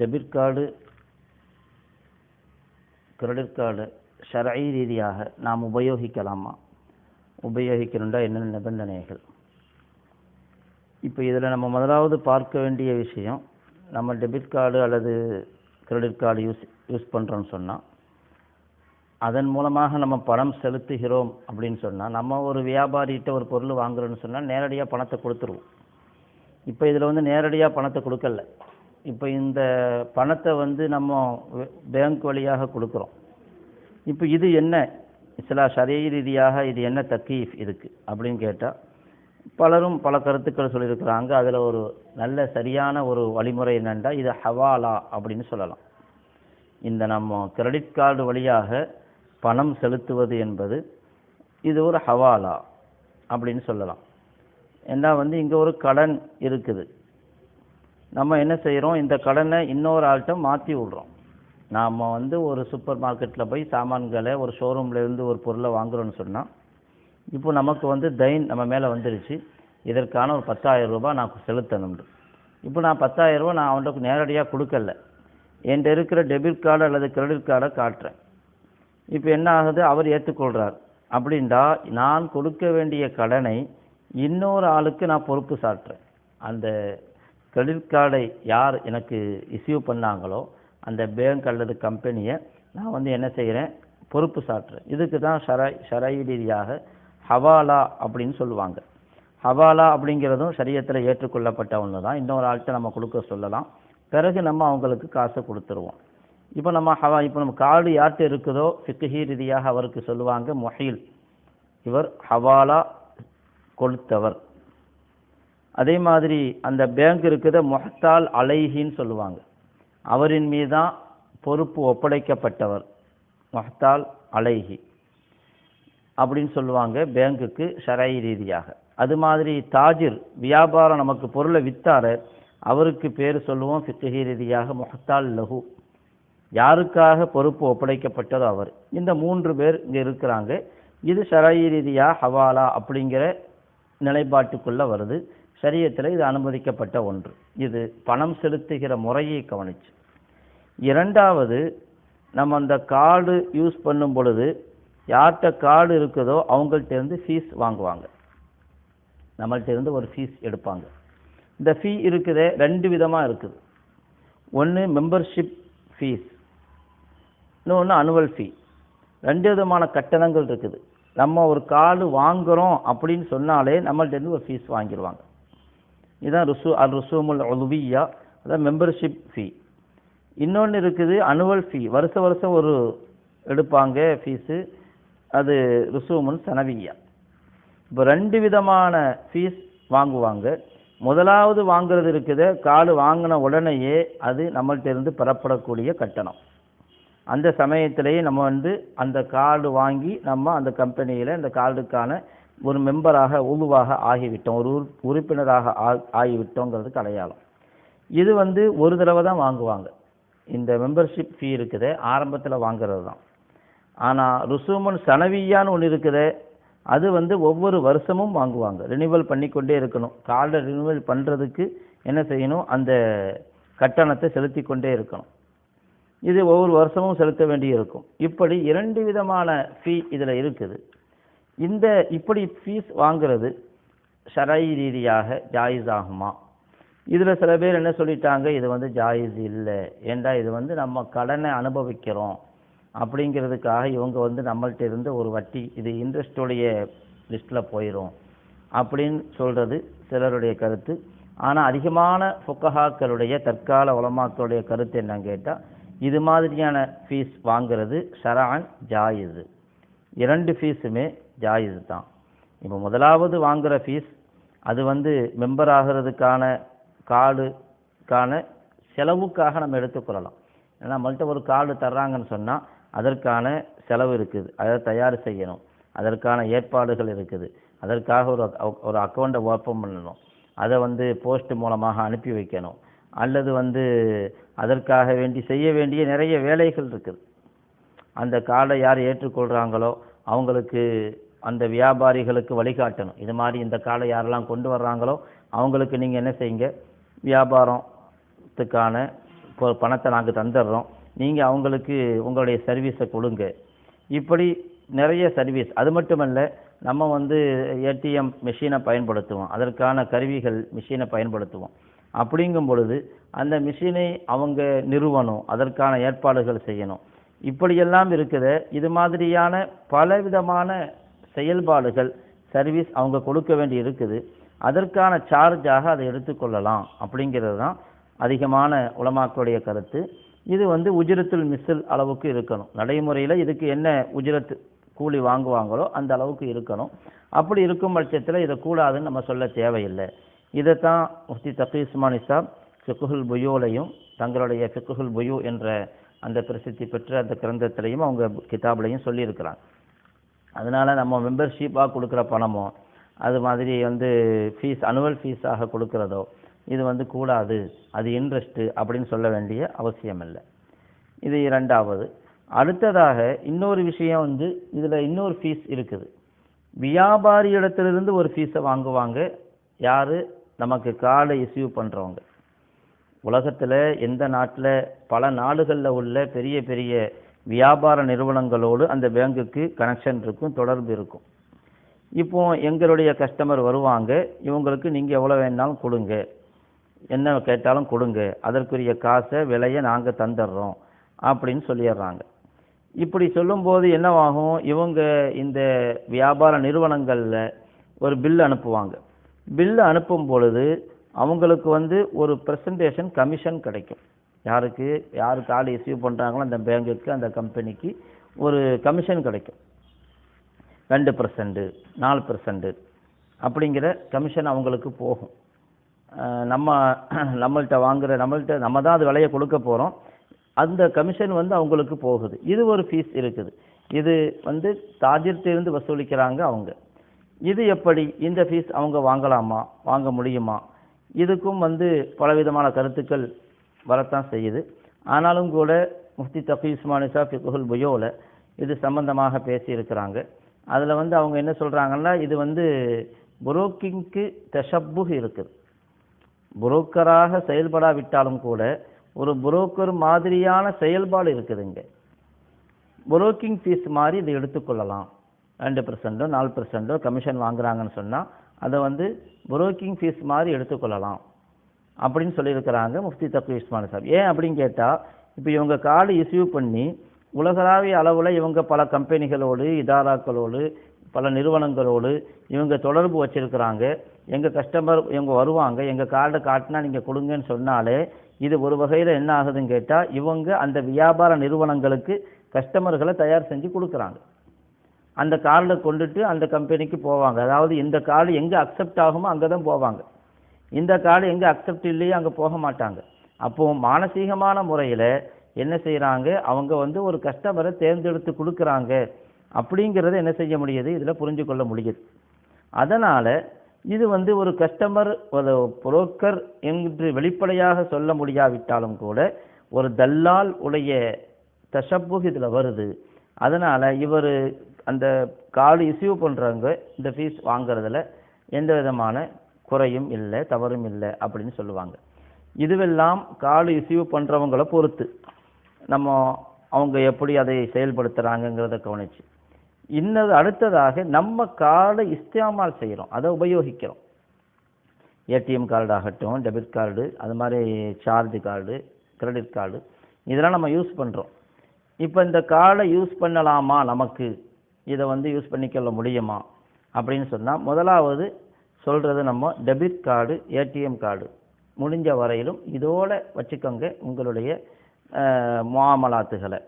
Debit card credit card ஷரஐ ரீதியாக நாம் உபயோகிக்கலாமா? உபயோகிக்கணுண்டா என்னென்ன நிபந்தனைகள்? இப்போ இதில் நம்ம முதலாவது பார்க்க வேண்டிய விஷயம் நம்ம டெபிட் கார்டு அல்லது கிரெடிட் கார்டு யூஸ் யூஸ் பண்ணுறோன்னு சொன்னால் அதன் மூலமாக நம்ம பணம் செலுத்துகிறோம் அப்படின்னு சொன்னால் நம்ம ஒரு வியாபாரிகிட்ட ஒரு பொருள் வாங்குறோன்னு சொன்னால் நேரடியாக பணத்தை கொடுத்துருவோம். இப்போ இதில் வந்து நேரடியாக பணத்தை கொடுக்கல. இப்போ இந்த பணத்தை வந்து நம்ம பேங்க் வழியாக கொடுக்குறோம். இப்போ இது என்ன? சில சரிய ரீதியாக இது என்ன தக்கீஃப் இருக்குது அப்படின்னு கேட்டால் பலரும் பல கருத்துக்கள் சொல்லியிருக்கிறாங்க. அதில் ஒரு நல்ல சரியான ஒரு வழிமுறை என்னென்றால் இது ஹவாலா அப்படின்னு சொல்லலாம். இந்த நம்ம கிரெடிட் கார்டு வழியாக பணம் செலுத்துவது என்பது இது ஒரு ஹவாலா அப்படின்னு சொல்லலாம். ஏன்னா வந்து இங்கே ஒரு கடன் இருக்குது. நம்ம என்ன செய்கிறோம் இந்த கடனை இன்னொரு ஆள்கிட்ட மாற்றி விடுறோம். நாம் வந்து ஒரு சூப்பர் மார்க்கெட்டில் போய் சாமான்களை ஒரு ஷோரூம்லேருந்து ஒரு பொருளை வாங்குறோன்னு சொன்னால் இப்போ நமக்கு வந்து தைன் நம்ம மேலே வந்துருச்சு. இதற்கான ஒரு பத்தாயிரம் ரூபாய் நான் செலுத்தணும்னு. இப்போ நான் பத்தாயிரம் ரூபா நான் அவன்கிட்ட நேரடியாக கொடுக்கல. என்கிட்ட இருக்கிற டெபிட் கார்டு அல்லது கிரெடிட் கார்டை காட்டுறேன். இப்போ என்ன ஆகுது? அவர் ஏற்றுக்கொள்கிறார் அப்படின்டா நான் கொடுக்க வேண்டிய கடனை இன்னொரு ஆளுக்கு நான் பொறுப்பு சாட்டுறேன். அந்த கிரெடிட் கார்டை யார் எனக்கு இஸ்யூ பண்ணாங்களோ அந்த பேங்க் அல்லது கம்பெனியை நான் வந்து என்ன செய்கிறேன்? பொறுப்பு சாட்டுறேன் இதுக்கு தான் ஷரை ஷரை ரீதியாக ஹவாலா அப்படின்னு சொல்லுவாங்க. ஹவாலா அப்படிங்கிறதும் சரியத்தில் ஏற்றுக்கொள்ளப்பட்ட ஒன்று தான். இன்னொரு ஆள்கிட்ட நம்ம கொடுக்க சொல்லலாம். பிறகு நம்ம அவங்களுக்கு காசை கொடுத்துருவோம். இப்போ நம்ம ஹவா இப்போ நம்ம கார்டு யார்கிட்ட இருக்குதோ ஃபிக்ஹி ரீதியாக அவருக்கு சொல்லுவாங்க மொஹீல். இவர் ஹவாலா கொடுத்தவர். அதே மாதிரி அந்த பேங்க் இருக்கிற மொஹத்தால் அலைஹின்னு சொல்லுவாங்க. அவரின் மீது தான் பொறுப்பு ஒப்படைக்கப்பட்டவர். மொஹத்தால் அலைஹி. அப்படின்னு சொல்லுவாங்க பேங்குக்கு ஷரை ரீதியாக. அது மாதிரி தாஜிர் வியாபாரம் நமக்கு பொருளை வித்தார. அவருக்கு பேர் சொல்லுவோம் ஃபித்தகி ரீதியாக மொஹத்தால் லஹு. யாருக்காக பொறுப்பு ஒப்படைக்கப்பட்டதோ அவர். இந்த மூன்று பேர் இங்கே இருக்கிறாங்க. இது ஷரை ரீதியாக ஹவாலா அப்படிங்கிற நிலைப்பாட்டுக்குள்ளே வருது. சரியத்தில் இது அனுமதிக்கப்பட்ட ஒன்று. இது பணம் செலுத்துகிற முறையை கவனிச்சு. இரண்டாவது நம்ம அந்த கார்டு யூஸ் பண்ணும் பொழுது யார்கிட்ட கார்டு இருக்குதோ அவங்கள்ட்ட இருந்து ஃபீஸ் வாங்குவாங்க. நம்மள்ட்ட இருந்து ஒரு ஃபீஸ் எடுப்பாங்க. இந்த ஃபீ இருக்குதே ரெண்டு விதமாக இருக்குது. ஒன்று மெம்பர்ஷிப் ஃபீஸ் இன்னொன்று அனுவல் ஃபீ ரெண்டு விதமான கட்டணங்கள் இருக்குது. நம்ம ஒரு கார்டு வாங்குகிறோம் அப்படின்னு சொன்னாலே நம்மள்டேருந்து ஒரு ஃபீஸ் வாங்கிடுவாங்க இதுதான் ருசு அல் ருசூமுல் உலுவியா அதான் மெம்பர்ஷிப் ஃபீ இன்னொன்று இருக்குது அனுவல் ஃபீ வருஷ வருஷம் ஒரு எடுப்பாங்க ஃபீஸு அது ருசூமுன் சனவியா இப்போ ரெண்டு விதமான ஃபீஸ் வாங்குவாங்க. முதலாவது வாங்குறது இருக்குது கார்டு வாங்கின உடனேயே அது நம்மள்ட்ட இருந்து பெறப்படக்கூடிய கட்டணம். அந்த சமயத்திலேயே நம்ம வந்து அந்த கார்டு வாங்கி நம்ம அந்த கம்பெனியில் அந்த கார்டுக்கான ஒரு மெம்பராக உழுவாக ஆகிவிட்டோம். ஒரு உறுப்பினராக ஆ- ஆகிவிட்டோங்கிறதுக்கு அடையாளம் இது வந்து ஒரு தடவை தான் வாங்குவாங்க. இந்த மெம்பர்ஷிப் ஃபீ இருக்குது ஆரம்பத்தில் வாங்குறது தான். ஆனால் ருசுமன் சனவியான்னு ஒன்று இருக்குது அது வந்து ஒவ்வொரு வருஷமும் வாங்குவாங்க. ரினிவல் பண்ணிக்கொண்டே இருக்கணும். கார்டை ரினிவல் பண்ணுறதுக்கு என்ன செய்யணும்? அந்த கட்டணத்தை செலுத்தி கொண்டே இருக்கணும். இது ஒவ்வொரு வருஷமும் செலுத்த வேண்டி இருக்கும் இப்படி இரண்டு விதமான ஃபீ இதில் இருக்குது. இந்த இப்படி ஃபீஸ் வாங்குறது ஷரை ரீதியாக ஜாயிஸ் ஆகுமா? இதில் சில பேர் என்ன சொல்லிட்டாங்க? இது வந்து ஜாயிஸ் இல்லை. ஏண்டா இது வந்து நம்ம கடனை அனுபவிக்கிறோம் அப்படிங்கிறதுக்காக இவங்க வந்து நம்மள்ட்ட இருந்து ஒரு வட்டி இது இன்ட்ரெஸ்டுடைய லிஸ்ட்டில் போயிடும் அப்படின்னு சொல்கிறது சிலருடைய கருத்து. ஆனால் அதிகமான ஃபுக்கஹாக்களுடைய தற்கால உலமாக்களுடைய கருத்து என்னன்னு கேட்டால் இது மாதிரியான ஃபீஸ் வாங்குறது ஷரான் ஜாயிஸு இரண்டு ஃபீஸுமே ஜாயிஸ் தான். இப்போ முதலாவது வாங்குகிற ஃபீஸ் அது வந்து மெம்பர் ஆகிறதுக்கான கார்டுக்கான செலவுக்காக நம்ம எடுத்துக்கொள்ளலாம் ஏன்னா நம்மள்கிட்ட ஒரு கார்டு தர்றாங்கன்னு சொன்னால் அதற்கான செலவு இருக்குது. அதை தயார் செய்யணும். அதற்கான ஏற்பாடுகள் இருக்குது. அதற்காக ஒரு ஒரு அக்கௌண்ட்டை ஓப்பன் பண்ணணும். அதை வந்து போஸ்ட் மூலமாக அனுப்பி வைக்கணும். அல்லது வந்து அதற்காக வேண்டி செய்ய வேண்டிய நிறைய வேலைகள் இருக்குது. அந்த கார்டை யார் ஏற்றுக்கொள்கிறாங்களோ அவங்களுக்கு அந்த வியாபாரிகளுக்கு வழிகாட்டணும். இது மாதிரி இந்த காலை யாரெல்லாம் கொண்டு வர்றாங்களோ அவங்களுக்கு நீங்கள் என்ன செய்யுங்க? வியாபாரத்துக்கான இப்போ பணத்தை நாங்கள் தந்துடுறோம். நீங்கள் அவங்களுக்கு உங்களுடைய சர்வீஸை கொடுங்க. இப்படி நிறைய சர்வீஸ் அது மட்டுமல்ல நம்ம வந்து ஏடிஎம் மிஷினை பயன்படுத்துவோம். அதற்கான கருவிகள் மிஷினை பயன்படுத்துவோம். அப்படிங்கும் பொழுது அந்த மிஷினை அவங்க நிறுவனம் அதற்கான ஏற்பாடுகள் செய்யணும். இப்படியெல்லாம் இருக்குது. இது மாதிரியான பலவிதமான செயல்பாடுகள் சர்வீஸ் அவங்க கொடுக்க வேண்டி இருக்குது. அதற்கான சார்ஜாக அதை எடுத்துக்கொள்ளலாம் அப்படிங்கிறது தான் அதிகமான உலமாக்களுடைய கருத்து. இது வந்து உஜிரத்தில் மிஸ்ஸில் அளவுக்கு இருக்கணும். நடைமுறையில் இதுக்கு என்ன உஜிரத்து கூலி வாங்குவாங்களோ அந்த அளவுக்கு இருக்கணும். அப்படி இருக்கும் பட்சத்தில் இதை கூடாதுன்னு நம்ம சொல்ல தேவையில்லை. இதைத்தான் முஃப்தி தக்கி உஸ்மானி சாப் ஃபிக்குஹுல் புயோலையும் தங்களுடைய ஃபிக்குஹுல் புயு என்ற அந்த பிரசித்தி பெற்ற அந்த கிரந்தத்திலையும் அவங்க கிதாப்லையும் சொல்லியிருக்கிறாங்க. அதனால் நம்ம மெம்பர்ஷிப்பாக கொடுக்குற பணமோ அது மாதிரி வந்து ஃபீஸ் அனுவல் ஃபீஸாக கொடுக்குறதோ இது வந்து கூடாது. அது இன்ட்ரெஸ்ட்டு அப்படின்னு சொல்ல வேண்டிய அவசியம் இல்லை. இது இரண்டாவது. அடுத்ததாக இன்னொரு விஷயம் வந்து இதில் இன்னொரு ஃபீஸ் இருக்குது. வியாபாரி இடத்திலிருந்து ஒரு ஃபீஸை வாங்குவாங்க. யார்? நமக்கு கார்டை இஸ்யூ பண்ணுறவங்க உலகத்தில் எந்த நாட்டில் பல நாடுகளில் உள்ள பெரிய பெரிய வியாபார நிறுவனங்களோடு அந்த பேங்குக்கு கனெக்ஷன் இருக்கும் தொடர்பு இருக்கும். இப்போ எங்களுடைய கஸ்டமர் வருவாங்க இவங்களுக்கு நீங்கள் எவ்வளோ வேணாலும் கொடுங்க. என்ன கேட்டாலும் கொடுங்க. அதற்குரிய காசை விலையை நாங்கள் தந்துடுறோம் அப்படின்னு சொல்லிடுறாங்க. இப்படி சொல்லும்போது என்னவாகும்? இவங்க இந்த வியாபார நிறுவனங்களில் ஒரு பில் அனுப்புவாங்க. பில் அனுப்பும் பொழுது அவங்களுக்கு வந்து ஒரு ப்ரெசன்டேஷன் கமிஷன் கிடைக்கும். யாருக்கு யார் கார்டு இஸ்யூ பண்ணுறாங்களோ அந்த பேங்குக்கு அந்த கம்பெனிக்கு ஒரு கமிஷன் கிடைக்கும். ரெண்டு பர்சன்ட்டு நாலு பர்சன்ட்டு அப்படிங்கிற கமிஷன் அவங்களுக்கு போகும். நம்ம நம்மள்கிட்ட வாங்குகிற நம்மள்கிட்ட நம்ம தான் அது விலையை கொடுக்க போகிறோம் அந்த கமிஷன் வந்து அவங்களுக்கு போகுது. இது ஒரு ஃபீஸ் இருக்குது. இது வந்து தாஜிர்த்திலிருந்து வசூலிக்கிறாங்க அவங்க. இது எப்படி? இந்த ஃபீஸ் அவங்க வாங்கலாமா? வாங்க முடியுமா? இதுக்கும் வந்து பலவிதமான கருத்துக்கள் வரத்தான் செய்யுது. ஆனாலும் கூட முஃப்தி தஃபி உஸ்மானிசா ஃபிகுல் புயோவில் இது சம்பந்தமாக பேசியிருக்கிறாங்க. அதில் வந்து அவங்க என்ன சொல்கிறாங்கன்னா இது வந்து புரோக்கிங்க்கு தஷப்புஹ் இருக்குது. புரோக்கராக செயல்படாவிட்டாலும் கூட ஒரு புரோக்கர் மாதிரியான செயல்பாடு இருக்குதுங்க புரோக்கிங் ஃபீஸ் மாதிரி இதை எடுத்துக்கொள்ளலாம் ரெண்டு பர்சன்ட்டோ நாலு பர்சன்ட்டோ கமிஷன் வாங்குறாங்கன்னு சொன்னால் அதை வந்து புரோக்கிங் ஃபீஸ் மாதிரி எடுத்துக்கொள்ளலாம் அப்படின்னு சொல்லியிருக்கிறாங்க முஃப்தி தக்கு உஸ்மான் சாப். ஏன் அப்படின்னு கேட்டால் இப்போ இவங்க கார்டு இஸ்யூ பண்ணி உலகளாவிய அளவில் இவங்க பல கம்பெனிகளோடு இதாராக்களோடு பல நிறுவனங்களோடு இவங்க தொடர்பு வச்சுருக்கிறாங்க. எங்கள் கஸ்டமர் இவங்க வருவாங்க எங்கள் கார்டை காட்டினா நீங்கள் கொடுங்கன்னு சொன்னாலே இது ஒரு வகையில் என்ன ஆகுதுன்னு கேட்டால் இவங்க அந்த வியாபார நிறுவனங்களுக்கு கஸ்டமர்களை தயார் செஞ்சு கொடுக்குறாங்க. அந்த கார்டை கொண்டுட்டு அந்த கம்பெனிக்கு போவாங்க. அதாவது இந்த கார்டு எங்கே அக்செப்ட் ஆகுமோ அங்கே தான் போவாங்க. இந்த கார்டு எங்கே அக்செப்ட் இல்லையோ அங்கே போக மாட்டாங்க. அப்போ மானசீகமான முறையில் என்ன செய்கிறாங்க அவங்க வந்து ஒரு கஸ்டமரை தேர்ந்தெடுத்து கொடுக்குறாங்க. அப்படிங்கிறத என்ன செய்ய முடியுது? இதில் புரிஞ்சு கொள்ள முடியுது. அதனால் இது வந்து ஒரு கஸ்டமர் ஒரு புரோக்கர் என்று வெளிப்படையாக சொல்ல முடியாவிட்டாலும் கூட ஒரு தல்லால் உடைய தஷப்பு இதில் வருது. அதனால் இவர் அந்த கார்டு இஸ்யூ பண்ணுறவங்க இந்த ஃபீஸ் வாங்குறதுல எந்த விதமான குறையும் இல்லை தவறும் இல்லை அப்படின்னு சொல்லுவாங்க. இதுவெல்லாம் கார்டு இசைவு பண்ணுறவங்கள பொறுத்து. நம்ம அவங்க எப்படி அதை செயல்படுத்துகிறாங்கங்கிறத கவனிச்சு. இன்னது அடுத்ததாக நம்ம கார்டை இஸ்தேமால் செய்கிறோம் அதை உபயோகிக்கிறோம். ஏடிஎம் கார்டு ஆகட்டும் டெபிட் கார்டு அது மாதிரி சார்ஜ் கார்டு கிரெடிட் கார்டு இதெல்லாம் நம்ம யூஸ் பண்ணுறோம் இப்போ இந்த கார்டை யூஸ் பண்ணலாமா நமக்கு? இதை வந்து யூஸ் பண்ணிக்கொள்ள முடியுமா? அப்படின்னு சொன்னால் முதலாவது சொல்கிறது நம்ம டெபிட் கார்டு ஏடிஎம் கார்டு முடிஞ்ச வரையிலும் இதோடு வச்சுக்கோங்க உங்களுடைய மாமலாத்துகளை.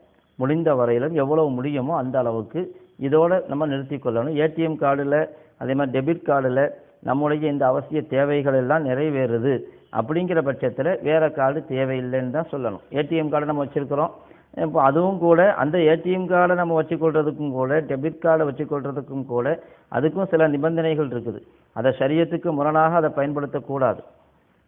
முடிந்த வரையிலும் எவ்வளவு முடியுமோ அந்த அளவுக்கு இதோடு நம்ம நிறுத்தி கொள்ளணும். ஏடிஎம் கார்டில் அதே மாதிரி டெபிட் கார்டில் நம்முடைய இந்த அவசிய தேவைகள் எல்லாம் நிறைவேறுது அப்படிங்கிற பட்சத்தில் வேறு கார்டு தேவையில்லைன்னு தான் சொல்லணும். ஏடிஎம் கார்டு நம்ம வச்சுருக்கிறோம். இப்போ அதுவும் கூட அந்த ஏடிஎம் கார்டை நம்ம வச்சுக்கொள்றதுக்கும் கூட டெபிட் கார்டை வச்சுக்கொள்றதுக்கும் கூட அதுக்கும் சில நிபந்தனைகள் இருக்குது. அதை சரியத்துக்கு முரணாக அதை பயன்படுத்தக்கூடாது.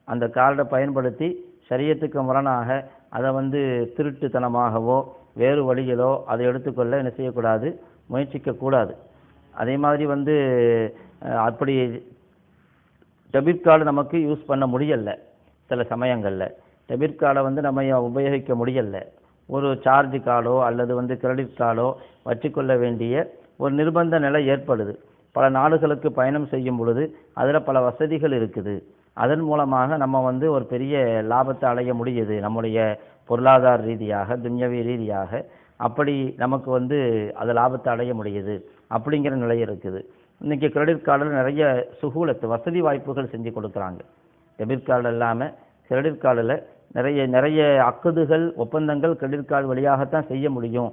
அந்த கார்டை பயன்படுத்தி சரியத்துக்கு முரணாக அதை வந்து திருட்டுத்தனமாகவோ வேறு வழிகளோ அதை எடுத்துக்கொள்ள என்ன செய்யக்கூடாது? முயற்சிக்கக்கூடாது. அதே மாதிரி வந்து அப்படி டெபிட் கார்டு நமக்கு யூஸ் பண்ண முடியல சில சமயங்களில். டெபிட் கார்டை வந்து நம்ம உபயோகிக்க முடியல ஒரு சார்ஜ் கார்டோ அல்லது வந்து கிரெடிட் கார்டோ வச்சுக்கொள்ள வேண்டிய ஒரு நிர்பந்த நிலை ஏற்படுது. பல நாடுகளுக்கு பயணம் செய்யும் பொழுது அதில் பல வசதிகள் இருக்குது. அதன் மூலமாக நம்ம வந்து ஒரு பெரிய லாபத்தை அடைய முடியுது. நம்முடைய பொருளாதார ரீதியாக துன்யவி ரீதியாக. அப்படி நமக்கு வந்து அது லாபத்தை அடைய முடியுது அப்படிங்கிற நிலை இருக்குது. இன்றைக்கி கிரெடிட் கார்டில் நிறைய சுகூலத்து வசதி வாய்ப்புகள் செஞ்சு கொடுக்குறாங்க. டெபிட் கார்டு இல்லாமல் கிரெடிட் கார்டில் நிறைய நிறைய அக்குதுகள் ஒப்பந்தங்கள் கிரெடிட் கார்டு வழியாகத்தான் செய்ய முடியும்.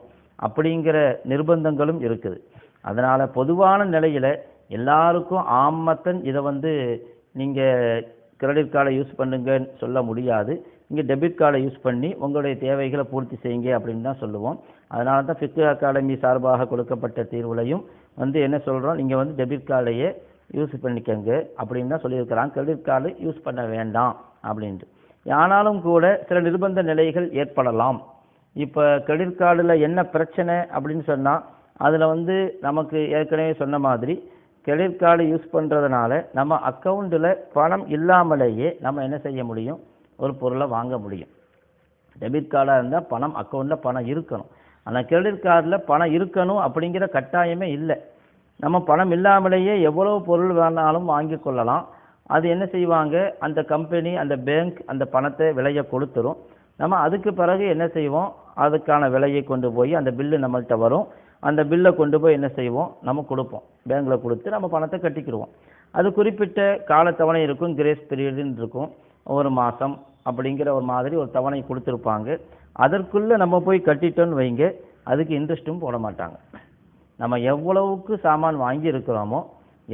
அப்படிங்கிற நிர்பந்தங்களும் இருக்குது. அதனால் பொதுவான நிலையில் எல்லாருக்கும் ஆமத்தன் இதை வந்து நீங்கள் கிரெடிட் கார்டை யூஸ் பண்ணுங்கன்னு சொல்ல முடியாது. இங்கே டெபிட் கார்டை யூஸ் பண்ணி உங்களுடைய தேவைகளை பூர்த்தி செய்யுங்க அப்படின்னு தான் சொல்லுவோம். அதனால தான் ஃபிக்கு அகாடமி சார்பாக கொடுக்கப்பட்ட தீர்வுலையும் வந்து என்ன சொல்கிறோம் நீங்கள் வந்து டெபிட் கார்டையே யூஸ் பண்ணிக்கங்க அப்படின்னு தான் சொல்லியிருக்கிறாங்க. கிரெடிட் கார்டு யூஸ் பண்ண வேண்டாம் அப்படின்ட்டு. ஆனாலும் கூட சில நிர்பந்த நிலைகள் ஏற்படலாம். இப்போ கிரெடிட் கார்டில் என்ன பிரச்சனை அப்படின்னு சொன்னால் அதில் வந்து நமக்கு ஏற்கனவே சொன்ன மாதிரி கிரெடிட் கார்டு யூஸ் பண்ணுறதுனால நம்ம அக்கௌண்ட்டில் பணம் இல்லாமலேயே நம்ம என்ன செய்ய முடியும்? ஒரு பொருளை வாங்க முடியும். டெபிட் கார்டாக இருந்தால் பணம் அக்கௌண்ட்டில் பணம் இருக்கணும். ஆனால் கிரெடிட் கார்டில் பணம் இருக்கணும் அப்படிங்கிற கட்டாயமே இல்லை. நம்ம பணம் இல்லாமலேயே எவ்வளோ பொருள் வேணாலும் வாங்கி கொள்ளலாம். அது என்ன செய்வாங்க? அந்த கம்பெனி அந்த பேங்க் அந்த பணத்தை விலையை கொடுத்துரும். நம்ம அதுக்கு பிறகு என்ன செய்வோம்? அதுக்கான விலையை கொண்டு போய் அந்த பில்லு நம்மள்கிட்ட வரும். அந்த பில்லை கொண்டு போய் என்ன செய்வோம்? நம்ம கொடுப்போம். பேங்க்கில் கொடுத்து நம்ம பணத்தை கட்டிக்கிடுவோம். அது குறிப்பிட்ட காலத்தவணை இருக்கும். கிரேஸ் பீரியடுன்னு இருக்கும். ஒரு மாதம் அப்படிங்கிற ஒரு மாதிரி ஒரு தவணை கொடுத்துருப்பாங்க. அதற்குள்ளே நம்ம போய் கட்டிட்டோன்னு வைங்க. அதுக்கு இன்ட்ரெஸ்ட்டும் போட மாட்டாங்க. நம்ம எவ்வளவுக்கு சாமான் வாங்கி இருக்கிறோமோ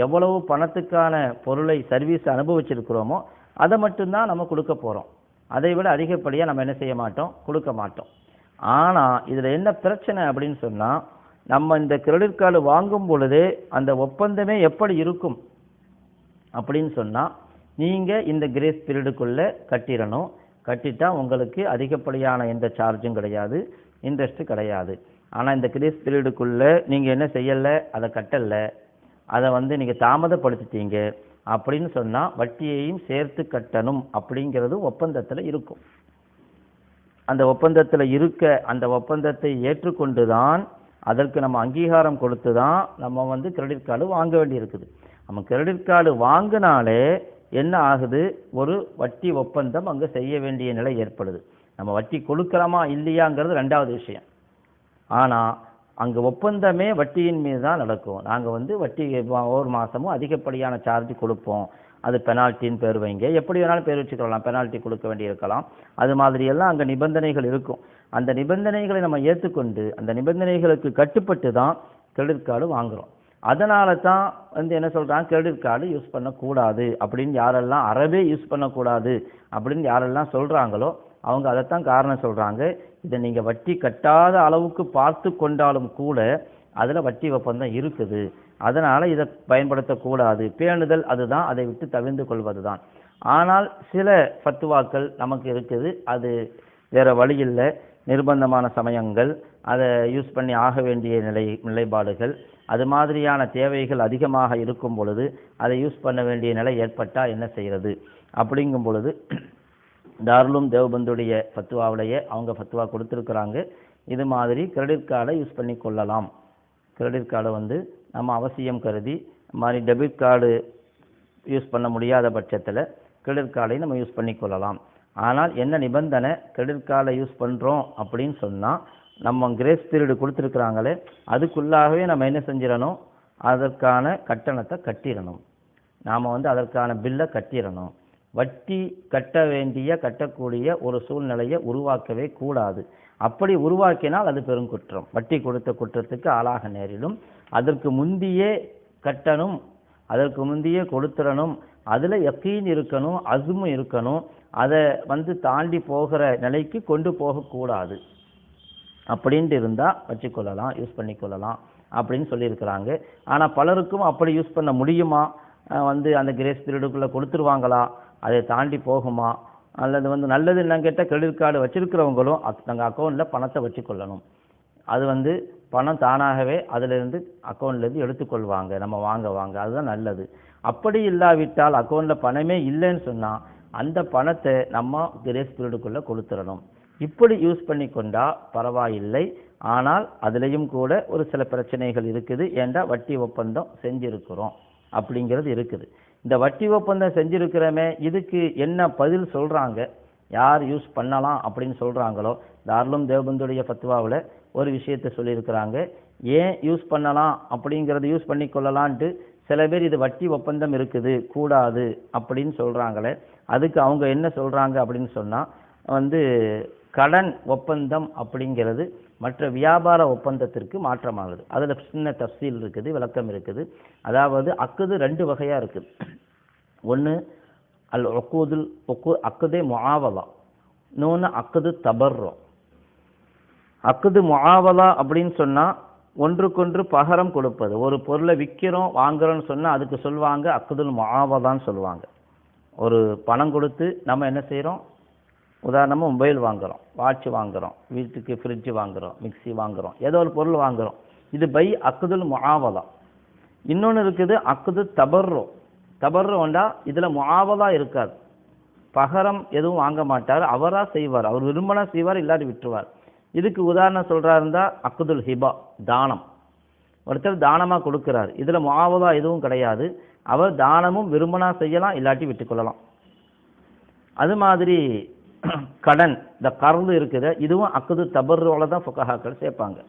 எவ்வளவு பணத்துக்கான பொருளை சர்வீஸ் அனுபவிச்சிருக்கிறோமோ அதை மட்டும்தான் நம்ம கொடுக்க போகிறோம் அதை விட அதிகப்படியாக நம்ம என்ன செய்ய மாட்டோம்? கொடுக்க மாட்டோம். ஆனால் இதில் என்ன பிரச்சனை அப்படின்னு சொன்னால் நம்ம இந்த கிரெடிட் கார்டு வாங்கும் பொழுது அந்த ஒப்பந்தமே எப்படி இருக்கும்? அப்படின்னு சொன்னால் நீங்கள் இந்த கிரேஸ் பீரியடுக்குள்ளே கட்டிடணும். கட்டிட்டா உங்களுக்கு அதிகப்படியான எந்த சார்ஜும் கிடையாது இன்ட்ரெஸ்ட்டு கிடையாது. ஆனால் இந்த கிரேஸ் பீரியடுக்குள்ளே நீங்கள் என்ன செய்யலை? அதை கட்டலை. அதை வந்து நீங்கள் தாமதப்படுத்திட்டீங்க அப்படின்னு சொன்னால் வட்டியையும் சேர்த்து கட்டணும் அப்படிங்கிறது ஒப்பந்தத்தில் இருக்கும். அந்த ஒப்பந்தத்தில் இருக்க அந்த ஒப்பந்தத்தை ஏற்றுக்கொண்டு தான் அதற்கு நம்ம அங்கீகாரம் கொடுத்து தான் நம்ம வந்து கிரெடிட் கார்டு வாங்க வேண்டியிருக்குது. நம்ம கிரெடிட் கார்டு வாங்கினாலே என்ன ஆகுது? ஒரு வட்டி ஒப்பந்தம் அங்கே செய்ய வேண்டிய நிலை ஏற்படுது. நம்ம வட்டி கொடுக்குறோமா இல்லையாங்கிறது ரெண்டாவது விஷயம். ஆனால் அங்கே ஒப்பந்தமே வட்டியின் மீது தான் நடக்கும். நாங்கள் வந்து வட்டி ஒவ்வொரு மாதமும் அதிகப்படியான சார்ஜ் கொடுப்போம். அது பெனால்ட்டின்னு பேர் வைங்க. எப்படி வேணாலும் பேர் வச்சுக்கலாம். பெனால்ட்டி கொடுக்க வேண்டியிருக்கலாம். அது மாதிரியெல்லாம் அங்கே நிபந்தனைகள் இருக்கும். அந்த நிபந்தனைகளை நம்ம ஏற்றுக்கொண்டு அந்த நிபந்தனைகளுக்கு கட்டுப்பட்டு தான் கிரெடிட் கார்டு வாங்குகிறோம் அதனால தான் வந்து என்ன சொல்கிறாங்க கிரெடிட் கார்டு யூஸ் பண்ணக்கூடாது அப்படின்னு யாரெல்லாம் அறவே யூஸ் பண்ணக்கூடாது அப்படின்னு யாரெல்லாம் சொல்கிறாங்களோ அவங்க அதைத்தான் காரணம் சொல்கிறாங்க இதை நீங்கள் வட்டி கட்டாத அளவுக்கு பார்த்து கொண்டாலும் கூட அதில் வட்டி ஒப்பந்தம் இருக்குது. அதனால் இதை பயன்படுத்தக்கூடாது. பேணுதல் அதுதான். அதை விட்டு தவிர்ந்து கொள்வது தான் ஆனால் சில ஃபத்துவாக்கள் நமக்கு இருக்குது. அது வேறு வழி இல்லை. நிர்பந்தமான சமயங்கள் அதை யூஸ் பண்ணி ஆக வேண்டிய நிலை நிலைப்பாடுகள் அது மாதிரியான தேவைகள் அதிகமாக இருக்கும் பொழுது அதை யூஸ் பண்ண வேண்டிய நிலை ஏற்பட்டால் என்ன செய்கிறது அப்படிங்கும் பொழுது தாருலும் தேவபந்துடைய ஃபத்துவாவுடைய அவங்க ஃபத்துவா கொடுத்துருக்குறாங்க. இது மாதிரி கிரெடிட் கார்டை யூஸ் பண்ணி கொள்ளலாம். கிரெடிட் கார்டை வந்து நம்ம அவசியம் கருதி மாதிரி டெபிட் கார்டு யூஸ் பண்ண முடியாத பட்சத்தில் கிரெடிட் கார்டை நம்ம யூஸ் பண்ணி கொள்ளலாம். ஆனால் என்ன நிபந்தனை? கிரெடிட் கார்டை யூஸ் பண்ணுறோம் அப்படின்னு சொன்னால் நம்ம கிரேஸ் பீரியடு கொடுத்துருக்குறாங்களே அதுக்குள்ளாகவே நம்ம என்ன செஞ்சிடணும்? அதற்கான கட்டணத்தை கட்டிடணும். நாம் வந்து அதற்கான பில்லை கட்டிடணும். வட்டி கட்ட வேண்டிய கட்டக்கூடிய ஒரு சூழ்நிலையை உருவாக்கவே கூடாது. அப்படி உருவாக்கினால் அது பெருங்குற்றம் வட்டி கொடுத்த குற்றத்துக்கு ஆளாக நேரிடும். அதற்கு முந்தியே கட்டணும். அதற்கு முந்தியே கொடுத்துடணும். அதில் யக்கீன் இருக்கணும் அசுமும் இருக்கணும். அதை வந்து தாண்டி போகிற நிலைக்கு கொண்டு போகக்கூடாது. அப்படின்ட்டு இருந்தால் வச்சுக்கொள்ளலாம் யூஸ் பண்ணிக்கொள்ளலாம் அப்படின்னு சொல்லியிருக்கிறாங்க. ஆனால் பலருக்கும் அப்படி யூஸ் பண்ண முடியுமா? வந்து அந்த கிரேஸ் பீரியடுக்குள்ளே கொடுத்துருவாங்களா? அதை தாண்டி போகுமா? அல்லது வந்து நல்லது என்னன்னு கேட்டால் கிரெடிட் கார்டு வச்சுருக்கிறவங்களும் அக் அக்கௌண்ட்டில் பணத்தை வச்சுக்கொள்ளணும். அது வந்து பணம் தானாகவே அதிலிருந்து அக்கௌண்ட்லேருந்து எடுத்துக்கொள்வாங்க. நம்ம வாங்க வாங்க. அதுதான் நல்லது. அப்படி இல்லாவிட்டால் அக்கௌண்ட்டில் பணமே இல்லைன்னு சொன்னால் அந்த பணத்தை நம்ம கிரேஸ் பீரியடுக்குள்ளே கொடுத்துடணும். இப்படி யூஸ் பண்ணி கொண்டா பரவாயில்லை. ஆனால் அதுலேயும் கூட ஒரு சில பிரச்சனைகள் இருக்குது. ஏண்டா வட்டி ஒப்பந்தம் செஞ்சுருக்கிறோம் அப்படிங்கிறது இருக்குது. இந்த வட்டி ஒப்பந்தம் செஞ்சிருக்கிறோமே இதுக்கு என்ன பதில் சொல்கிறாங்க யார் யூஸ் பண்ணலாம் அப்படின்னு சொல்கிறாங்களோ தாராளம் தேவபந்துடைய ஃபத்வாவில் ஒரு விஷயத்தை சொல்லியிருக்கிறாங்க. ஏன் யூஸ் பண்ணலாம் அப்படிங்கிறத யூஸ் பண்ணி கொள்ளலான்ட்டு சில பேர் இது வட்டி ஒப்பந்தம் இருக்குது கூடாது அப்படின்னு சொல்கிறாங்களே அதுக்கு அவங்க என்ன சொல்கிறாங்க அப்படின்னு சொன்னால் வந்து கடன் ஒப்பந்தம் அப்படிங்கிறது மற்ற வியாபார ஒப்பந்தத்திற்கு மாற்றமாகுது. அதில் சின்ன தப்சீல் இருக்குது விளக்கம் இருக்குது. அதாவது அக்குது ரெண்டு வகையாக இருக்குது ஒன்று அல் ஒக்கூதுல் ஒக்கு அக்குதே முஆவலா இன்னொன்று அக்குது தபர்றோம் அக்குது முஆவலா அப்படின்னு சொன்னால் ஒன்றுக்கொன்று பகரம் கொடுப்பது. ஒரு பொருளை விற்கிறோம் வாங்குறோம்னு சொன்னால் அதுக்கு சொல்லுவாங்க அக்குதுல் மாவதான்னு சொல்லுவாங்க. ஒரு பணம் கொடுத்து நம்ம என்ன செய்கிறோம் உதாரணமாக மொபைல் வாங்குகிறோம் வாட்ச் வாங்குகிறோம் வீட்டுக்கு ஃப்ரிட்ஜ் வாங்குகிறோம் மிக்ஸி வாங்குகிறோம் ஏதோ ஒரு பொருள் வாங்குகிறோம் இது பை அக்குதுல் மாவதம் இன்னொன்று இருக்குது அக்குது தபர்ரோ. தபர்ரோண்டா இதில் முஆவலா இருக்காது. பகரம் எதுவும் வாங்க மாட்டார் அவராக செய்வார். அவர் விரும்பினா செய்வார் இல்லாட்டி விட்டுருவார். இதுக்கு உதாரணம் சொல்கிறா இருந்தால் அக்குதுல் ஹிபா தானம். ஒருத்தர் தானமாக கொடுக்குறார். இதில் மாவதா எதுவும் கிடையாது. அவர் தானமும் விரும்பினா செய்யலாம் இல்லாட்டி விட்டுக்கொள்ளலாம் அது மாதிரி கடன் இந்த கருது இருக்குது. இதுவும் அக்குது தபர்ரோவில் தான் ஃபுக்கஹாக்கள் சேர்ப்பாங்க.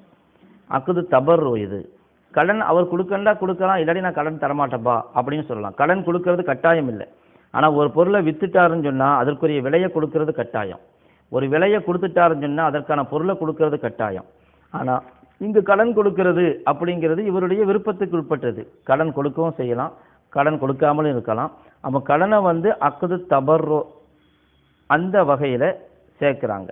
அக்குது தபர்ரோ இது. கடன் அவர் கொடுக்கண்டா கொடுக்கலாம் இல்லாட்டி நான் கடன் தரமாட்டேப்பா அப்படின்னு சொல்லலாம். கடன் கொடுக்கறது கட்டாயம் இல்லை. ஆனால் ஒரு பொருளை வித்துட்டாருன்னு சொன்னால் அதற்குரிய விலையை கொடுக்கறது கட்டாயம். ஒரு விலையை கொடுத்துட்டாருன்னு சொன்னால் அதற்கான பொருளை கொடுக்கறது கட்டாயம். ஆனால் இங்கு கடன் கொடுக்கிறது அப்படிங்கிறது இவருடைய விருப்பத்துக்கு உட்பட்டது. கடன் கொடுக்கவும் செய்யலாம் கடன் கொடுக்காமலும் இருக்கலாம். நம்ம கடனை வந்து அக்குது தபர்ரோ அந்த வகையில் சேர்க்குறாங்க.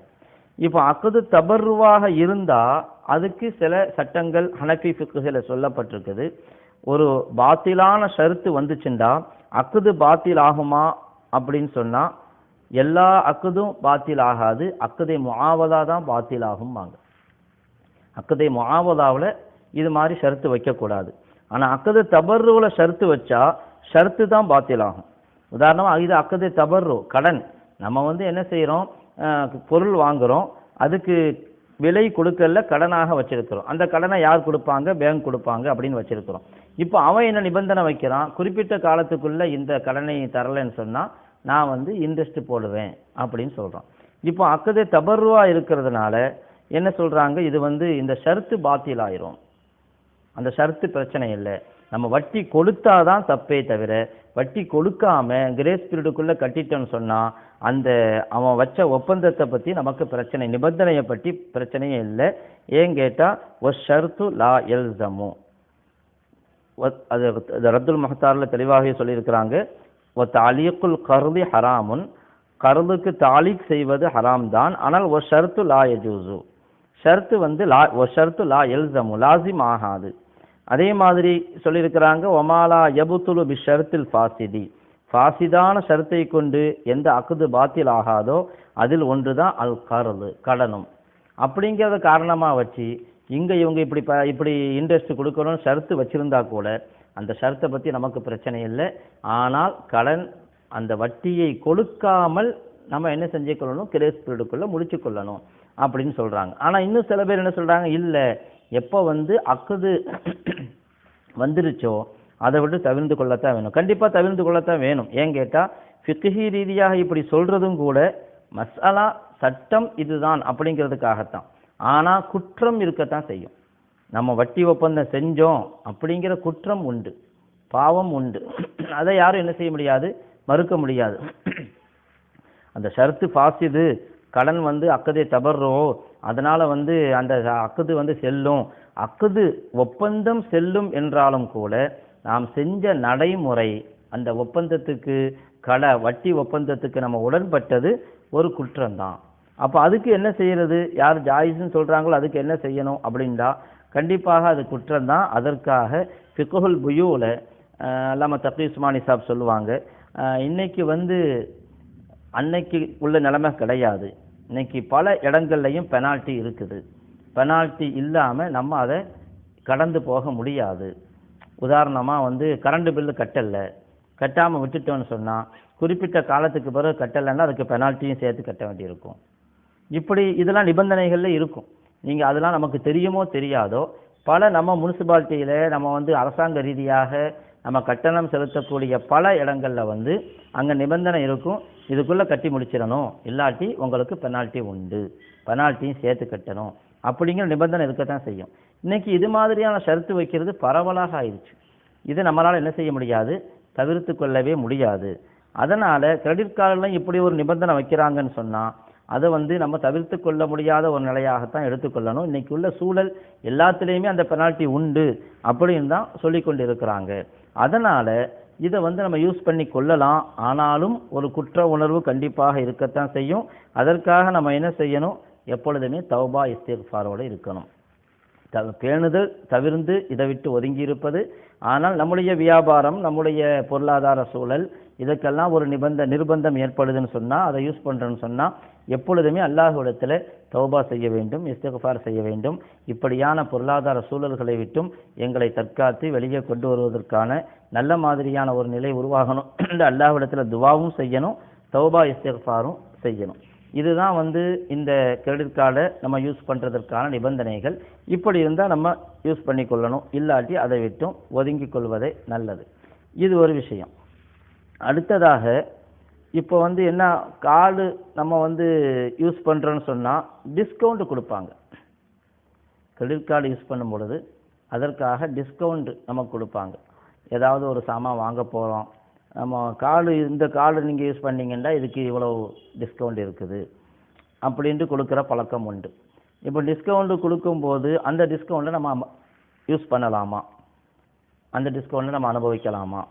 இப்போ அக்குது தபர்ருவாக இருந்தால் அதுக்கு சில சட்டங்கள் ஹனஃபி ஃபிக்குகளில் சொல்லப்பட்டிருக்குது. ஒரு பாத்திலான ஷருத்து வந்துச்சுண்டா அக்குது பாத்தில் ஆகுமா அப்படின்னு சொன்னால் எல்லா அக்குதும் பாத்தில் ஆகாது அக்குதை முஆவதா தான் பாத்தில் ஆகும்பாங்க அக்குதை முஆவதாவில் இது மாதிரி ஷர்த்து வைக்கக்கூடாது. ஆனால் அக்கதை தபர்ருவில் ஷர்த்து வச்சா ஷர்த்து தான் பாத்தில் ஆகும் உதாரணமாக இது அக்கதை தபர்ரு கடன். நம்ம வந்து என்ன செய்கிறோம் பொருள் வாங்குகிறோம் அதுக்கு விலை கொடுக்கல கடனாக வச்சிருக்கிறோம். அந்த கடனை யார் கொடுப்பாங்க? பேங்க் கொடுப்பாங்க அப்படின்னு வச்சிருக்கிறோம். இப்போ அவன் என்ன நிபந்தனை வைக்கிறான்? குறிப்பிட்ட காலத்துக்குள்ளே இந்த கடனை தரலைன்னு சொன்னால் நான் வந்து இன்ட்ரெஸ்ட் போடுவேன் அப்படின்னு சொல்கிறான் இப்போ அக்கதே தபர்வா இருக்கிறதுனால என்ன சொல்கிறாங்க இது வந்து இந்த ஷர்த்து பாத்தியில் ஆயிரும். அந்த ஷர்த்து பிரச்சனை இல்லை. நம்ம வட்டி கொடுத்தா தான் தப்பே தவிர வட்டி கொடுக்காம கிரேஸ் பீரியடுக்குள்ளே கட்டிட்டோன்னு சொன்னால் அந்த அவன் வச்ச ஒப்பந்தத்தை பற்றி நமக்கு பிரச்சனை நிபந்தனையை பற்றி பிரச்சனையே இல்லை. ஏன் கேட்டால் ஒரு ஷர்த்து லா எல்சமு அது ரத்துல் மஹத்தாரில் தெளிவாகவே சொல்லியிருக்கிறாங்க. ஒ தாலீக்குல் கருதி ஹராமுன் கருதுக்கு தாலீக் செய்வது ஹராம் தான் ஆனால் ஒரு ஷர்த்து லா எஜூசு ஷர்த்து வந்து லா ஒ ஷர்த்து லா எல்சமு லாசிம் ஆகாது. அதே மாதிரி சொல்லியிருக்கிறாங்க ஒமாலா யபுத்துலு பி ஷர்த்தில் ஃபாசிதி. ஃபாசிதான ஷர்த்தை கொண்டு எந்த அக்குது பாத்தில் ஆகாதோ அதில் ஒன்று தான் அல் கருது கடனும். அப்படிங்கிறத காரணமாக வச்சு இங்கே இவங்க இப்படி ப இப்படி இன்ட்ரெஸ்ட் கொடுக்கணும்னு ஷர்த்து வச்சுருந்தா கூட அந்த ஷர்த்தை பற்றி நமக்கு பிரச்சனை இல்லை. ஆனால் கடன் அந்த வட்டியை கொடுக்காமல் நம்ம என்ன செஞ்சுக்கொள்ளணும் கிரேஸ் பீரியடுக்குள்ளே முடிச்சு கொள்ளணும் அப்படின்னு சொல்கிறாங்க ஆனால் இன்னும் சில பேர் என்ன சொல்கிறாங்க இல்லை எப்போ வந்து அக்குது வந்துருச்சோ அதை விட்டு தவிர்ந்து கொள்ளத்தான் வேணும். கண்டிப்பாக தவிர்ந்து கொள்ளத்தான் வேணும். ஏன் கேட்டால் ஃபிக்ஹி ரீதியாக இப்படி சொல்கிறதும் கூட மசாலா சட்டம் இதுதான் அப்படிங்கிறதுக்காகத்தான். ஆனால் குற்றம் இருக்கத்தான் செய்யும். நம்ம வட்டி ஒப்பந்தம் செஞ்சோம் அப்படிங்கிற குற்றம் உண்டு. பாவம் உண்டு. அதை யாரும் என்ன செய்ய முடியாது? மறுக்க முடியாது. அந்த ஷர்த்து பாசிது கடன் வந்து அக்கதை தபர்றோ அதனால் வந்து அந்த அக்குது வந்து செல்லும். அக்குது ஒப்பந்தம் செல்லும் என்றாலும் கூட நாம் செஞ்ச நடைமுறை அந்த ஒப்பந்தத்துக்கு கட வட்டி ஒப்பந்தத்துக்கு நம்ம உடன்பட்டது ஒரு குற்றம்தான். அப்போ அதுக்கு என்ன செய்யறது? யார் ஜாயிஸ்ன்னு சொல்கிறாங்களோ அதுக்கு என்ன செய்யணும் அப்படின்டா கண்டிப்பாக அது குற்றம்தான். அதற்காக ஃபிக்குல் புயூவில் அல்லாம தப்பி உஸ்மானி சாப் சொல்லுவாங்க. இன்றைக்கி இன்னைக்கு வந்து அன்னைக்கு உள்ள நிலைமை கிடையாது. இன்றைக்கி பல இடங்கள்லையும் பெனால்ட்டி இருக்குது. பெனால்ட்டி இல்லாமல் நம்ம அதை கடந்து போக முடியாது. உதாரணமாக வந்து கரண்ட் பில்லு கட்டலை. கட்டாமல் விட்டுட்டோன்னு சொன்னால் குறிப்பிட்ட காலத்துக்கு பிறகு கட்டலைன்னா அதுக்கு பெனால்ட்டியும் சேர்த்து கட்ட வேண்டியிருக்கும். இப்படி இதெல்லாம் நிபந்தனைகளில் இருக்கும். நீங்கள் அதெல்லாம் நமக்கு தெரியுமோ தெரியாதோ பல நம்ம முனிசிபாலிட்டியில் நம்ம வந்து அரசாங்க ரீதியாக நம்ம கட்டணம் செலுத்தக்கூடிய பல இடங்களில் வந்து அங்கே நிபந்தனை இருக்கும். இதுக்குள்ளே கட்டி முடிச்சிடணும். இல்லாட்டி உங்களுக்கு பெனால்ட்டி உண்டு. பெனால்ட்டியும் சேர்த்து கட்டணும். அப்படிங்கிற நிபந்தனை இருக்கத்தான் செய்யும். இன்றைக்கி இது மாதிரியான ஷரத்து வைக்கிறது பரவலாக ஆயிடுச்சு. இது நம்மளால் என்ன செய்ய முடியாது? தவிர்த்து கொள்ளவே முடியாது. அதனால் கிரெடிட் கார்டுலாம் இப்படி ஒரு நிபந்தனை வைக்கிறாங்கன்னு சொன்னால் அதை வந்து நம்ம தவிர்த்து கொள்ள முடியாத ஒரு நிலையாகத்தான் எடுத்துக்கொள்ளணும். இன்றைக்கி உள்ள சூழல் எல்லாத்துலேயுமே அந்த பெனால்ட்டி உண்டு அப்படின்னு தான் சொல்லி கொண்டு இருக்கிறாங்க அதனால் இதை வந்து நம்ம யூஸ் பண்ணி கொள்ளலாம். ஆனாலும் ஒரு குற்ற உணர்வு கண்டிப்பாக இருக்கத்தான் செய்யும். அதற்காக நம்ம என்ன செய்யணும்? எப்பொழுதுமே தௌபா இஸ்திஃபாரோடு இருக்கணும். த பேணுதல் தவிர்ந்து இதை விட்டு ஒதுங்கி இருப்பது ஆனால் நம்முடைய வியாபாரம் நம்முடைய பொருளாதார சூழல் இதுக்கெல்லாம் ஒரு நிபந்த நிர்பந்தம் ஏற்படுதுன்னு சொன்னால் அதை யூஸ் பண்ணுறேன்னு சொன்னால் எப்பொழுதுமே அல்லாஹுடத்தில் தௌபா செய்ய வேண்டும் இஸ்திஃபார் செய்ய வேண்டும். இப்படியான பொருளாதார சூழல்களை விட்டும் எங்களை தற்காத்து வெளியே கொண்டு வருவதற்கான நல்ல மாதிரியான ஒரு நிலை உருவாகணும். இந்த அல்லாஹ்விடத்தில் துவாவும் செய்யணும் தௌபா இஸ்திஃபாரும் செய்யணும். இதுதான் வந்து இந்த கிரெடிட் கார்டை நம்ம யூஸ் பண்ணுறதற்கான நிபந்தனைகள். இப்படி இருந்தால் நம்ம யூஸ் பண்ணி கொள்ளணும் இல்லாட்டி அதை விட்டும் ஒதுங்கி கொள்வதே நல்லது. இது ஒரு விஷயம். அடுத்ததாக இப்போ வந்து என்ன கார்டு நம்ம வந்து யூஸ் பண்ணுறோன்னு சொன்னால் டிஸ்கவுண்ட் கொடுப்பாங்க. கிரெடிட் கார்டு யூஸ் பண்ணும் பொழுது அதற்காக டிஸ்கவுண்ட் நமக்கு கொடுப்பாங்க. ஏதாவது ஒரு சாமான் வாங்க போகிறோம் நம்ம கார்டு இந்த கார்டு நீங்கள் யூஸ் பண்ணிங்கன்னா இதுக்கு இவ்வளோ டிஸ்கவுண்ட் இருக்குது அப்படின்ட்டு கொடுக்குற பழக்கம் உண்டு. இப்போ டிஸ்கவுண்ட்டு கொடுக்கும்போது அந்த டிஸ்கவுண்ட்டை நம்ம யூஸ் பண்ணலாமா? அந்த டிஸ்கவுண்ட்டை நம்ம அனுபவிக்கலாமா?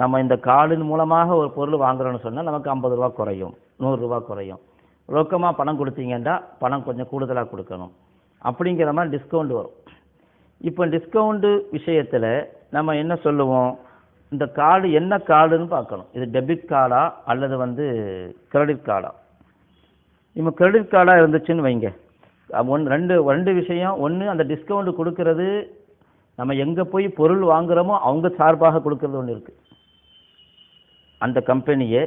நம்ம இந்த கார்டின் மூலமாக ஒரு பொருள் வாங்குறோன்னு சொன்னால் நமக்கு ஐம்பது ரூபா குறையும் நூறுரூவா குறையும். ரொக்கமாக பணம் கொடுத்தீங்கன்னா பணம் கொஞ்சம் கூடுதலாக கொடுக்கணும். அப்படிங்கிற மாதிரி டிஸ்கவுண்ட் வரும். இப்போ டிஸ்கவுண்ட்டு விஷயத்தில் நம்ம என்ன சொல்லுவோம்? இந்த கார்டு என்ன கார்டுன்னு பார்க்கணும். இது டெபிட் கார்டா அல்லது வந்து கிரெடிட் கார்டா? இப்போ கிரெடிட் கார்டாக இருந்துச்சுன்னு வைங்க. ஒன் ரெண்டு ரெண்டு விஷயம். ஒன்று அந்த டிஸ்கவுண்ட் கொடுக்கறது நம்ம எங்கே போய் பொருள் வாங்குகிறோமோ அவங்க சார்பாக கொடுக்கறது ஒன்று இருக்குது அந்த கம்பெனியே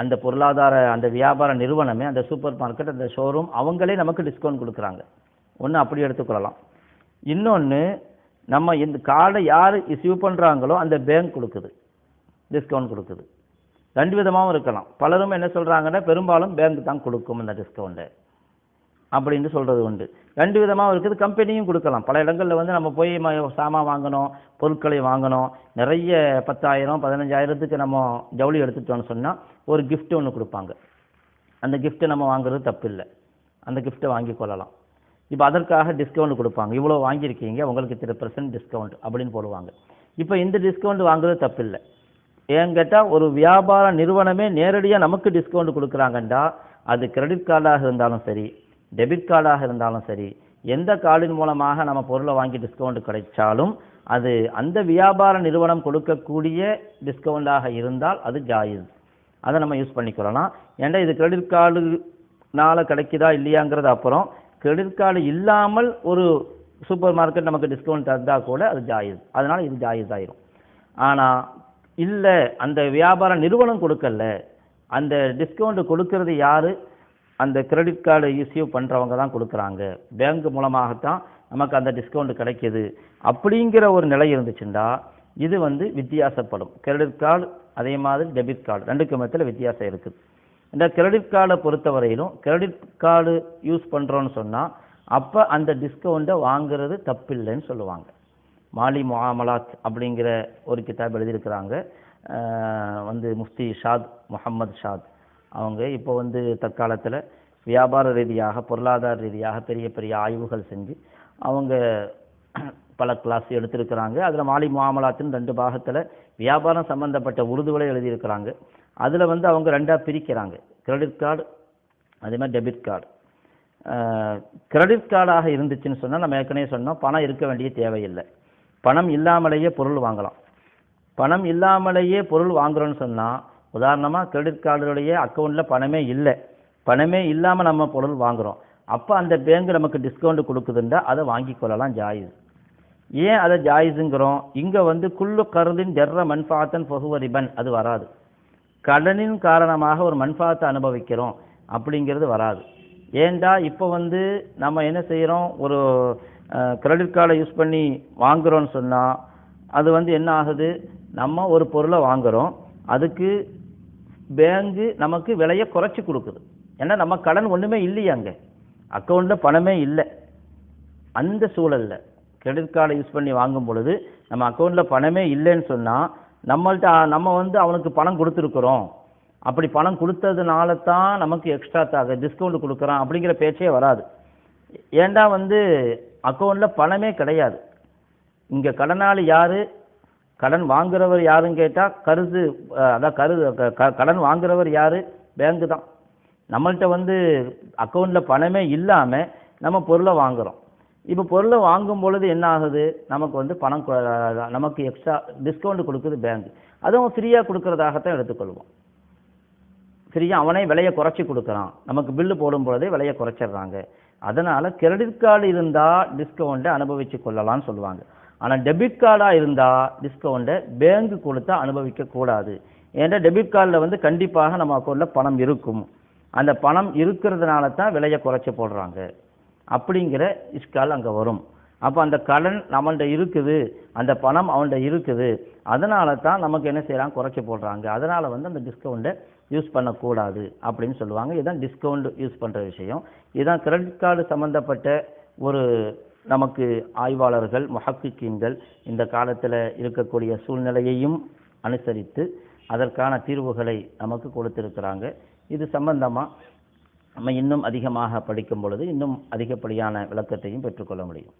அந்த பொருளாதார அந்த வியாபார நிறுவனமே அந்த சூப்பர் மார்க்கெட் அந்த ஷோரூம் அவங்களே நமக்கு டிஸ்கவுண்ட் கொடுக்குறாங்க. ஒன்று அப்படி எடுத்துக்கொள்ளலாம். இன்னொன்று நம்ம இந்த கார்டை யார் இஸ்யூ பண்ணுறாங்களோ அந்த பேங்க் கொடுக்குது. டிஸ்கவுண்ட் கொடுக்குது. ரெண்டு விதமாகவும் இருக்கலாம். பலரும் என்ன சொல்கிறாங்கன்னா பெரும்பாலும் பேங்க் தான் கொடுக்கும் இந்த டிஸ்கவுண்ட்டு அப்படின்னு சொல்கிறது உண்டு. ரெண்டு விதமாக இருக்குது. கம்பெனியும் கொடுக்கலாம். பல இடங்களில் வந்து நம்ம போய் சாமான் வாங்கணும் பொருட்களை வாங்கணும். நிறைய பத்தாயிரம் பதினஞ்சாயிரத்துக்கு நம்ம ஜவுளி எடுத்துட்டோம்னு சொன்னால் ஒரு கிஃப்ட்டு ஒன்று கொடுப்பாங்க. அந்த கிஃப்ட்டை நம்ம வாங்குறது தப்பு இல்லை அந்த கிஃப்ட்டை வாங்கி கொள்ளலாம். இப்போ அதற்காக டிஸ்கவுண்ட் கொடுப்பாங்க. இவ்வளோ வாங்கியிருக்கீங்க உங்களுக்கு திரு பர்சன்ட் டிஸ்கவுண்ட் அப்படின்னு போடுவாங்க. இப்போ இந்த டிஸ்கவுண்ட் வாங்குறது தப்பில்லை. ஏன் கேட்டால் ஒரு வியாபார நிறுவனமே நேரடியாக நமக்கு டிஸ்கவுண்ட் கொடுக்குறாங்கண்டா அது கிரெடிட் கார்டாக இருந்தாலும் சரி டெபிட் கார்டாக இருந்தாலும் சரி எந்த கார்டின் மூலமாக நம்ம பொருளை வாங்கி டிஸ்கவுண்ட் கிடைச்சாலும் அது அந்த வியாபார நிறுவனம் கொடுக்கக்கூடிய டிஸ்கவுண்டாக இருந்தால் அது ஜாயிஸ். அதை நம்ம யூஸ் பண்ணிக்கிறோம்னா ஏன்டா இது கிரெடிட் கார்டுனால கிடைக்குதா இல்லையாங்கிறது அப்புறம் கிரெடிட் கார்டு இல்லாமல் ஒரு சூப்பர் மார்க்கெட் நமக்கு டிஸ்கவுண்ட் தந்தால் கூட அது ஜாயிஸ் அதனால் இது ஜாயிஸ் ஆயிரும் ஆனால் இல்லை அந்த வியாபார நிறுவனம் கொடுக்கல. அந்த டிஸ்கவுண்ட் கொடுக்கறது யார்? அந்த கிரெடிட் கார்டு இஸ்யூ பண்ணுறவங்க தான் கொடுக்குறாங்க. பேங்க் மூலமாகத்தான் நமக்கு அந்த டிஸ்கவுண்ட் கிடைக்கிது. அப்படிங்கிற ஒரு நிலை இருந்துச்சுன்னா இது வந்து வித்தியாசப்படும். கிரெடிட் கார்டு அதே மாதிரி டெபிட் கார்டு ரெண்டுக்கு மத்தியில் வித்தியாசம் இருக்குது. இந்த கிரெடிட் கார்டை பொறுத்த வரையிலும் கிரெடிட் கார்டு யூஸ் பண்ணுறோன்னு சொன்னால் அப்போ அந்த டிஸ்கவுண்ட்டை வாங்குறது தப்பில்லைன்னு சொல்லுவாங்க. மாலி முகாமலாத் அப்படிங்கிற ஒரு கிதாப் எழுதியிருக்கிறாங்க. வந்து முஃப்தி ஷாத் முகமது ஷாத். அவங்க இப்போ வந்து தற்காலத்தில் வியாபார ரீதியாக பொருளாதார ரீதியாக பெரிய பெரிய ஆய்வுகள் செஞ்சு அவங்க பல கிளாஸ் எடுத்திருக்கிறாங்க. அதில் மாலி முகாமலாத்தின் ரெண்டு பாகத்தில் வியாபாரம் சம்பந்தப்பட்ட உருதுகளை எழுதியிருக்கிறாங்க. அதில் வந்து அவங்க ரெண்டாக பிரிக்கிறாங்க. கிரெடிட் கார்டு அதே மாதிரி டெபிட் கார்டு கிரெடிட் கார்டாக இருந்துச்சுன்னு சொன்னால் நம்ம ஏற்கனவே சொன்னோம் பணம் இருக்க வேண்டிய தேவையில்லை. பணம் இல்லாமலேயே பொருள் வாங்கலாம். பணம் இல்லாமலேயே பொருள் வாங்குறோன்னு சொன்னால் உதாரணமாக கிரெடிட் கார்டுடைய அக்கௌண்ட்டில் பணமே இல்லை. பணமே இல்லாமல் நம்ம பொருள் வாங்குகிறோம் அப்போ அந்த பேங்க் நமக்கு டிஸ்கவுண்ட் கொடுக்குதுண்டா அதை வாங்கி கொள்ளலாம் ஜாயிஸ். ஏன் அதை ஜாயிஸுங்கிறோம்? இங்கே வந்து குள்ளு கருதின் ஜெர்ர மன்ஃபாத்தன் ஃபஹுவ ரிபன் அது வராது. கடனின் காரணமாக ஒரு மன்ஃபாத்தை அனுபவிக்கிறோம் அப்படிங்கிறது வராது. ஏண்டா இப்போ வந்து நம்ம என்ன செய்கிறோம்? ஒரு கிரெடிட் கார்டை யூஸ் பண்ணி வாங்குறோம்னு சொன்னால் அது வந்து என்ன ஆகுது? நம்ம ஒரு பொருளை வாங்குறோம். அதுக்கு பேங்கு நமக்கு விலையை குறைச்சி கொடுக்குது. ஏன்னா நம்ம கடன் ஒன்றுமே இல்லையே அங்கே. அக்கௌண்ட்டில் பணமே இல்லை. அந்த சூழலில் கிரெடிட் கார்டை யூஸ் பண்ணி வாங்கும் பொழுது நம்ம அக்கௌண்ட்டில் பணமே இல்லைன்னு சொன்னால் நம்மள்ட்ட நம்ம வந்து அவனுக்கு பணம் கொடுத்துருக்குறோம். அப்படி பணம் கொடுத்ததுனால தான் நமக்கு எக்ஸ்ட்ரா தாக டிஸ்கவுண்ட் கொடுக்குறான் அப்படிங்கிற பேச்சே வராது. ஏண்டா வந்து அக்கௌண்ட்டில் பணமே கிடையாது. இங்கே கடனாளி யார்? கடன் வாங்குறவர் யாருன்னு கேட்டால் கருது அதான் கருது க- க- கடன் வாங்குறவர் யார்? பேங்கு தான். நம்மள்கிட்ட வந்து அக்கௌண்ட்டில் பணமே இல்லாமல் நம்ம பொருளை வாங்குகிறோம் இப்போ பொருளை வாங்கும் பொழுது என்ன ஆகுது? நமக்கு வந்து பணம் நமக்கு எக்ஸ்ட்ரா டிஸ்கவுண்ட் கொடுக்குது பேங்க் அதுவும் ஃப்ரீயாக கொடுக்கறதாகத்தான் எடுத்துக்கொள்வோம். ஃப்ரீயாக அவனே விலையை குறைச்சி கொடுக்குறான். நமக்கு பில்லு போடும் பொழுதே விலையை குறைச்சிடுறாங்க. அதனால் கிரெடிட் கார்டு இருந்தால் டிஸ்கவுண்ட்டை அனுபவித்து கொள்ளலாம்னு சொல்லுவாங்க. ஆனால் டெபிட் கார்டாக இருந்தால் டிஸ்கவுண்ட்டை பேங்க் கொடுத்தா அனுபவிக்க கூடாது. ஏன்னா டெபிட் கார்டில் வந்து கண்டிப்பாக நம்ம அக்கௌண்ட்டில் பணம் இருக்கும். அந்த பணம் இருக்கிறதுனால தான் விலையை குறைச்சி போடுறாங்க. அப்படிங்கிற இஷ்கால் அங்கே வரும். அப்போ அந்த கடன் நம்மள்கிட்ட இருக்குது அந்த பணம் அவன்கிட்ட இருக்குது. அதனால தான் நமக்கு என்ன செய்கிறாங்க குறைச்சி போடுறாங்க. அதனால் வந்து அந்த டிஸ்கவுண்ட்டை யூஸ் பண்ணக்கூடாது அப்படின்னு சொல்லுவாங்க. இதுதான் டிஸ்கவுண்ட் யூஸ் பண்ணுற விஷயம். இதுதான் கிரெடிட் கார்டு சம்மந்தப்பட்ட ஒரு நமக்கு ஆய்வாளர்கள் முஹக்கிக்கீன்கள் இந்த காலத்தில் இருக்கக்கூடிய சூழ்நிலையையும் அனுசரித்து அதற்கான தீர்வுகளை நமக்கு கொடுத்துருக்குறாங்க. இது சம்பந்தமாக நம்ம இன்னும் அதிகமாக படிக்கும் பொழுது இன்னும் அதிகப்படியான விளக்கத்தையும் பெற்றுக்கொள்ள முடியும்.